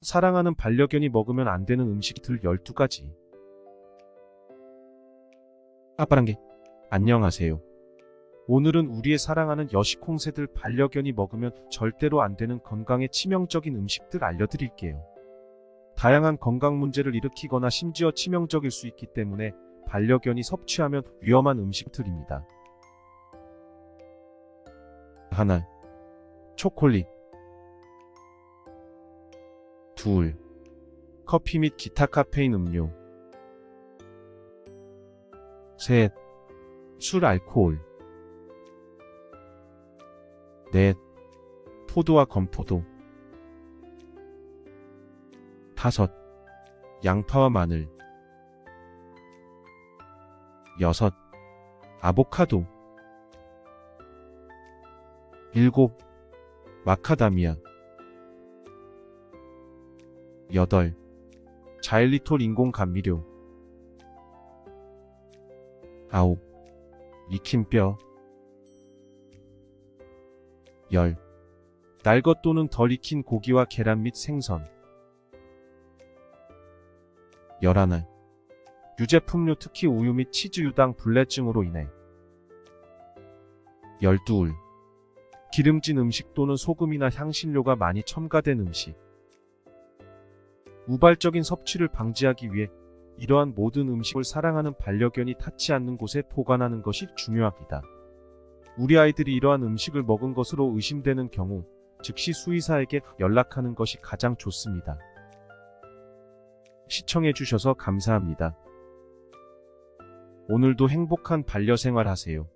사랑하는 반려견이 먹으면 안 되는 음식들 12가지. 아빠랑게, 안녕하세요. 오늘은 우리의 사랑하는 여식홍새들 반려견이 먹으면 절대로 안 되는 건강에 치명적인 음식들 알려드릴게요. 다양한 건강 문제를 일으키거나 심지어 치명적일 수 있기 때문에 반려견이 섭취하면 위험한 음식들입니다. 하나, 초콜릿. 둘, 커피 및 기타 카페인 음료. 셋, 술 알코올. 넷, 포도와 건포도. 다섯, 양파와 마늘. 여섯, 아보카도. 일곱, 마카다미아. 여덟, 자일리톨 인공 감미료. 아홉, 익힌뼈. 열, 날것 또는 덜 익힌 고기와 계란 및 생선. 열하나, 유제품류 특히 우유 및 치즈 유당 불내증으로 인해. 열둘, 기름진 음식 또는 소금이나 향신료가 많이 첨가된 음식. 우발적인 섭취를 방지하기 위해 이러한 모든 음식을 사랑하는 반려견이 닿지 않는 곳에 보관하는 것이 중요합니다. 우리 아이들이 이러한 음식을 먹은 것으로 의심되는 경우 즉시 수의사에게 연락하는 것이 가장 좋습니다. 시청해주셔서 감사합니다. 오늘도 행복한 반려생활 하세요.